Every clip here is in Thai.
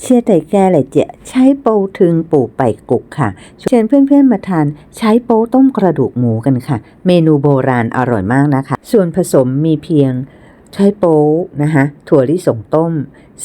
เชี่ยไตแก้เลยเจ๊ใช้โป๊ถึงปูไปกุกค่ะ เชิญเพื่อนๆมาทานใช้โป๊ต้มกระดูกหมูกันค่ะ เมนูโบราณอร่อยมากนะคะ ส่วนผสมมีเพียงใช้โป๊นะคะถั่วลิสงต้ม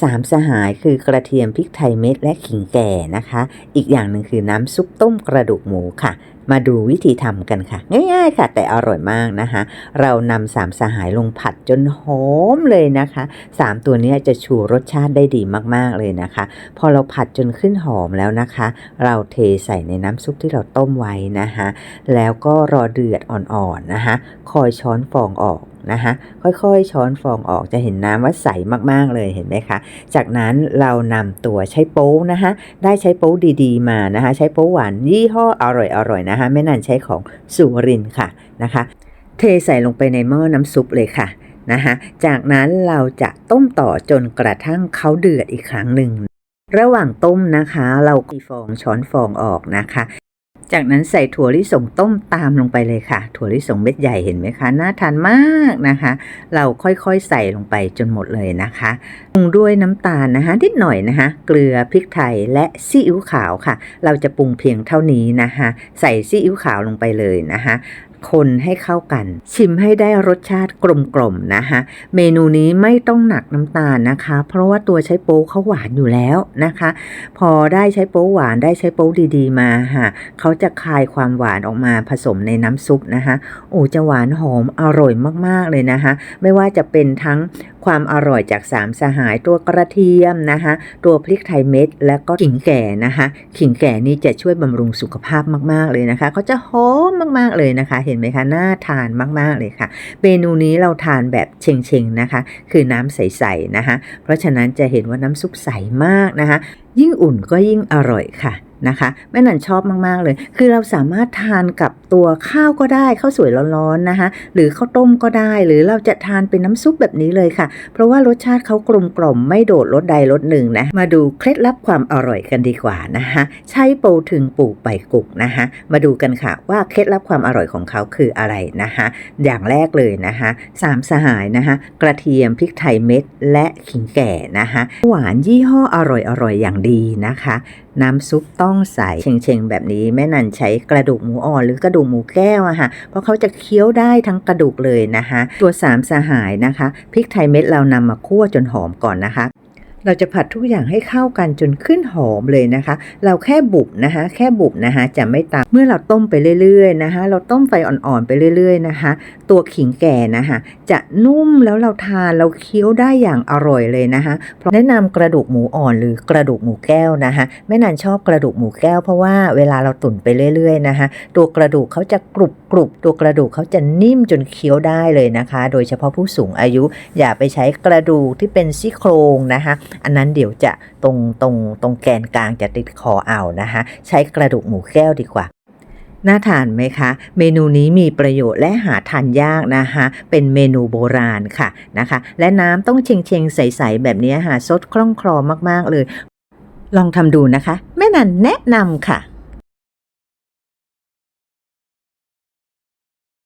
สามสหายคือกระเทียมพริกไทยเม็ดและขิงแก่นะคะ อีกอย่างหนึ่งคือน้ำซุปต้มกระดูกหมูค่ะ มาดูวิธีทำกันค่ะ ง่ายๆค่ะ แต่อร่อยมากนะคะ เรานำสามสหายลงผัดจนหอมเลยนะคะสามตัวนี้จะชูรสชาติได้ดีมากๆเลยนะคะ พอเราผัดจนขึ้นหอมแล้วนะคะ เราเทใส่ในน้ำซุปที่เราต้มไว้นะคะ แล้วก็รอเดือดอ่อนๆนะคะ คอยช้อนฟองออก นะคะค่อยๆ ช้อนฟองออกจะเห็นน้ำว่าใสมากๆเลยเห็นไหมคะ จากนั้นเรานำตัวใช้โป๊นะคะได้ใช้โป๊ดีๆมานะคะใช้โป๊หวานยี่ห้ออร่อยๆนะคะแม่นันใช้ของสุรินค่ะนะคะ เทใส่ลงไปในหม้อน้ำซุปเลยค่ะนะคะจากนั้นเราจะต้มต่อจนกระทั่งเขาเดือดอีกครั้งหนึ่ง ระหว่างต้มนะคะ เราตีฟองช้อนฟองออกนะคะ จากนั้นใส่ถั่วลิสงต้มตามลงไปเลยค่ะ ถั่วลิสงเม็ดใหญ่เห็นไหมคะ น่าทานมากนะคะ เราค่อยๆใส่ลงไปจนหมดเลยนะคะปรุงด้วยน้ำตาลนะคะ นิดหน่อยนะคะ เกลือพริกไทยและซีอิ๊วขาวค่ะ เราจะปรุงเพียงเท่านี้นะคะ ใส่ซีอิ๊วขาวลงไปเลยนะคะ คนให้เข้ากัน ชิมให้ได้รสชาติกลมๆนะคะเมนูนี้ไม่ต้องหนักน้ำตาลนะคะ เพราะว่าตัวใช้โป๊เขาหวานอยู่แล้วนะคะ พอได้ใช้โป๊หวานได้ใช้โป๊ดีๆมาค่ะเขาจะคายความหวานออกมาผสมในน้ำซุปนะคะโอ้จะหวานหอมอร่อยมากๆเลยนะคะไม่ว่าจะเป็นทั้งความอร่อยจากสามสหายตัวกระเทียมนะคะตัวพริกไทยเม็ด และก็ขิงแก่นะคะขิงแก่นี่จะช่วยบำรุงสุขภาพมากๆเลยนะคะเขาจะหอมมากๆเลยนะคะเห็น็นไหมคะน่าทานมาก ๆ เลยค่ะ เมนูนี้เราทานแบบเชงๆนะคะ คือน้ำใส ๆ นะคะ เพราะฉะนั้นจะเห็นว่าน้ำซุปใสมากนะคะ ยิ่งอุ่นก็ยิ่งอร่อยค่ะ นะคะแม่นันชอบมาก ๆ เลย คือเราสามารถทานกับตัวข้าวก็ได้ข้าวสวยร้อนๆนะคะ หรือข้าวต้มก็ได้ หรือเราจะทานเป็นน้ำซุปแบบนี้เลยค่ะ เพราะว่ารสชาติเขากลมกล่อมไม่โดดรสใดรสหนึ่งนะมาดูเคล็ดลับความอร่อยกันดีกว่านะคะใช้โปถึงปลูกไปกุกนะคะมาดูกันค่ะว่าเคล็ดลับความอร่อยของเขาคืออะไรนะคะอย่างแรกเลยนะคะสามสหายนะคะกระเทียมพริกไทยเม็ด และขิงแก่นะคะหวานยี่ห้ออร่อยๆอย่างดีนะคะ น้ำซุปต้องใสเชงๆแบบนี้แม่นันใช้กระดูกหมูอ่อนหรือกระดูกหมูแก้วอะค่ะเพราะเขาจะเคี้ยวได้ทั้งกระดูกเลยนะคะ ตัวสามสหายนะคะพริกไทยเม็ดเรานำมาคั่วจนหอมก่อนนะคะ เราจะผัดทุกอย่างให้เข้ากันจนขึ้นหอมเลยนะคะ เราแค่บุบนะคะ แค่บุบนะคะ จะไม่ตามเมื่อเราต้มไปเรื่อยๆนะคะ เราต้มไฟอ่อนๆไปเรื่อยๆนะคะ ตัวขิงแก่นะคะจะนุ่มแล้วเราทานเราเคี้ยวได้อย่างอร่อยเลยนะคะเพราะแนะนำกระดูกหมูอ่อนหรือกระดูกหมูแก้วนะคะแม่นันชอบกระดูกหมูแก้วเพราะว่าเวลาเราตุ๋นไปเรื่อยๆนะคะตัวกระดูกเขาจะกรุบกรุบตัวกระดูกเขาจะนิ่มจนเคี้ยวได้เลยนะคะ โดยเฉพาะผู้สูงอายุอย่าไปใช้กระดูกที่เป็นซี่โครงนะคะอันนั้นเดี๋ยวจะตรงตรงตรงแกนกลางจะติดคอเอานะคะ ใช้กระดูกหมูแก้วดีกว่าน่าทานไหมคะ เมนูนี้มีประโยชน์และหาทานยากนะคะ เป็นเมนูโบราณค่ะนะคะ และน้ำต้องเชงเชงใส ๆ แบบนี้ค่ะซดคล่องคลอมาก ๆ เลย ลองทำดูนะคะ แม่นันแนะนำค่ะ